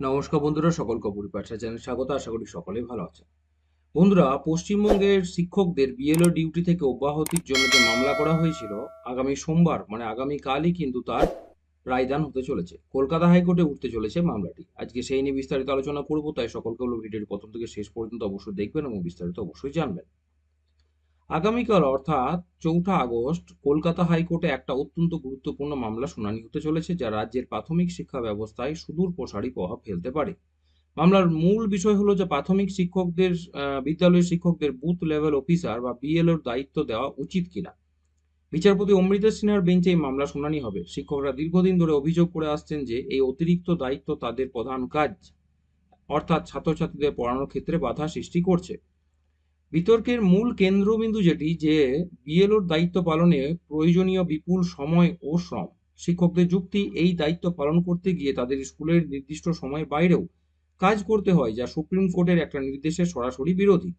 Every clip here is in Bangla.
নমস্কার বন্ধুরা, সকল কপুর পাঠশালা চ্যানেল স্বাগত, আশা করি সকলেই ভালো আছেন। বন্ধুরা, পশ্চিমবঙ্গের শিক্ষকদের বিএলও ডিউটি থেকে অব্যাহতির জন্য যে মামলা করা হয়েছিল, আগামী সোমবার মানে আগামী কালই কিন্তু তার রায়দান হতে চলেছে। কলকাতা হাইকোর্টে উঠতে চলেছে মামলাটি। আজকে সেই নিয়ে বিস্তারিত আলোচনা করব, তাই সকলকে হলো ভিডিওটি প্রথম থেকে শেষ পর্যন্ত অবশ্যই দেখবেন এবং বিস্তারিত অবশ্যই জানবেন। আগামীকাল অর্থাৎ চৌঠা আগস্ট কলকাতা হাইকোর্টে একটা অত্যন্ত গুরুত্বপূর্ণ মামলা শুনানি হতে চলেছে, যা রাজ্যের প্রাথমিক শিক্ষা ব্যবস্থায় সুদূর প্রসারী প্রভাব ফেলতে পারে। মামলার মূল বিষয় হলো যে প্রাথমিক শিক্ষকদের বিদ্যালয়ের শিক্ষকদের বুথ লেভেল অফিসার বা বিএলওর দায়িত্ব দেওয়া উচিত কিনা। বিচারপতি অমৃতা সিনহার বেঞ্চে এই মামলা শুনানি হবে। শিক্ষকরা দীর্ঘদিন ধরে অভিযোগ করে আসছেন যে এই অতিরিক্ত দায়িত্ব তাদের প্রধান কাজ, অর্থাৎ ছাত্রছাত্রীদের পড়ানোর ক্ষেত্রে বাধা সৃষ্টি করছে। বিতর্কের মূল কেন্দ্রবিন্দু যেটি, যে বিএলওর দায়িত্ব পালনে প্রয়োজনীয় বিপুল সময় ও শ্রম। শিক্ষকদের যুক্তি, এই দায়িত্ব পালন করতে গিয়ে তাদের স্কুলের নির্দিষ্ট সময়ের বাইরেও কাজ করতে হয়, যা সুপ্রিম কোর্টের একটা নির্দেশের সরাসরি বিরোধী।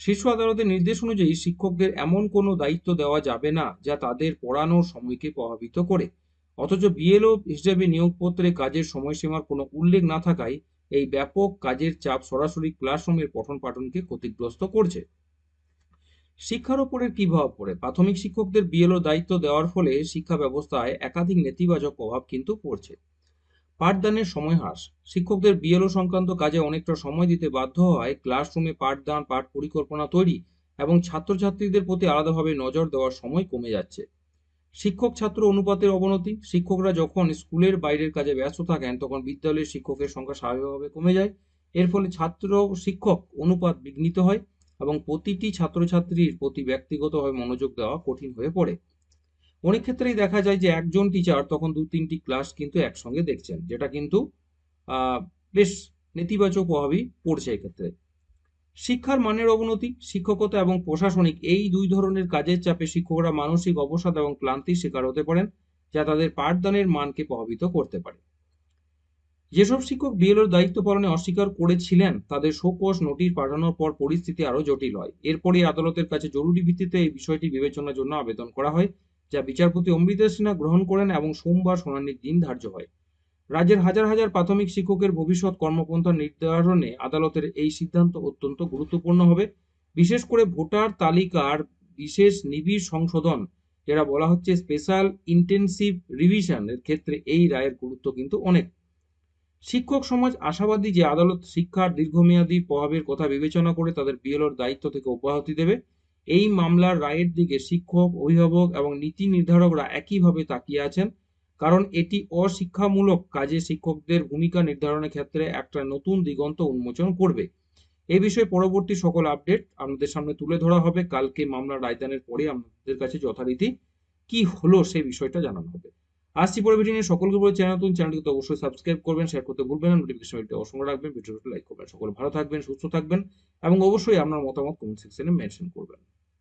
শীর্ষ আদালতের নির্দেশ অনুযায়ী শিক্ষকদের এমন কোনো দায়িত্ব দেওয়া যাবে না, যা তাদের পড়ানোর সময়কে প্রভাবিত করে। অথচ বিএলও হিসেবে নিয়োগপত্রে কাজের সময়সীমার কোনো উল্লেখ না থাকায় এই ব্যাপক কাজের চাপ সরাসরি ক্লাসরুমের পঠন পাঠনকে ক্ষতিগ্রস্ত করছে। শিক্ষার ওপরের কি প্রভাব পড়ে? প্রাথমিক শিক্ষকদের বিএলও দায়িত্ব দেওয়ার ফলে শিক্ষা ব্যবস্থায় একাধিক নেতিবাচক প্রভাব কিন্তু পড়ছে। পাঠদানের সময় হ্রাস। শিক্ষকদের বিএলও সংক্রান্ত কাজে অনেকটা সময় দিতে বাধ্য হয় ক্লাসরুমে পাঠদান পাঠ পরিকল্পনা তৈরি এবং ছাত্রছাত্রীদের প্রতি আলাদাভাবে নজর দেওয়ার সময় কমে যাচ্ছে। শিক্ষক ছাত্র অনুপাতের অবনতি। শিক্ষকরা যখন স্কুলের বাইরের কাজে ব্যস্ত থাকেন, তখন বিদ্যালয়ের শিক্ষকের সংখ্যা স্বাভাবিকভাবে কমে যায়। এর ফলে ছাত্র শিক্ষক অনুপাত বিঘ্নিত হয় এবং প্রতিটি ছাত্রছাত্রীর প্রতি ব্যক্তিগতভাবে মনোযোগ দেওয়া কঠিন হয়ে পড়ে। অনেক ক্ষেত্রেই দেখা যায় যে একজন টিচার তখন দু তিনটি ক্লাস কিন্তু একসঙ্গে দেখছেন, যেটা কিন্তু বেশ নেতিবাচক প্রভাবই পড়ছে এক্ষেত্রে। শিক্ষার মানের অবনতি, শিক্ষকতা এবং প্রশাসনিক এই দুই ধরনের কাজের চাপে শিক্ষকরা মানসিক অবসাদ এবং ক্লান্তির শিকার হতে পারেন, যা তাদের পাঠদানের মানকে প্রভাবিত করতে পারে। যেসব শিক্ষক বিএলওর দায়িত্ব পালনে অস্বীকার করেছিলেন, তাদের শোকস নোটিশ পাঠানোর পর পরিস্থিতি আরও জটিল হয়। এরপরই আদালতের কাছে জরুরি ভিত্তিতে এই বিষয়টি বিবেচনার জন্য আবেদন করা হয়, যা বিচারপতি অমৃতা সিনহা গ্রহণ করেন এবং সোমবার শুনানির দিন ধার্য হয়। রাজ্যের হাজার হাজার প্রাথমিক শিক্ষকের ভবিষ্যৎ কর্মপন্থা নির্ধারণে আদালতের এই সিদ্ধান্ত অত্যন্ত গুরুত্বপূর্ণ হবে। বিশেষ করে ভোটার তালিকার বিশেষ নিবিড় সংশোধন, যেটা বলা হচ্ছে স্পেশাল ইন্টেনসিভ রিভিশন এর ক্ষেত্রে এই রায়ের গুরুত্ব কিন্তু অনেক। শিক্ষক সমাজ আশাবাদী যে আদালত শিক্ষার দীর্ঘমেয়াদী প্রভাবের কথা বিবেচনা করে তাদের বিএলওর দায়িত্ব থেকে অব্যাহতি দেবে। এই মামলার রায়ের দিকে শিক্ষক, অভিভাবক এবং নীতি নির্ধারকরা একইভাবে তাকিয়ে আছেন। কারণ এটি অশিক্ষামূলক কাজে শিক্ষকদের ভূমিকা নির্ধারণের ক্ষেত্রে একটা নতুন দিগন্ত উন্মোচন করবে। এই বিষয়ে পরবর্তী সকল আপডেট আপনাদের সামনে তুলে ধরা হবে। কালকে মামলার রায়দানের পরে আপনাদের কাছে যথারীতি কি হলো সেই বিষয়টা জানানো হবে। আসছি পরে ভিডিও নিয়ে। সকলকে বলে চ্যানেল নতুন চ্যানেলটি তো অবশ্যই সাবস্ক্রাইব করবেন শেয়ার করতে ভুলবেন না নোটিফিকেশন বেলটি অসংখ্য রাখবেন ভিডিওটি লাইক করবেন। সকলে ভালো থাকবেন, সুস্থ থাকবেন, এবং অবশ্যই আপনার মতামত কমেন্ট সেকশনে মেনশন করবেন।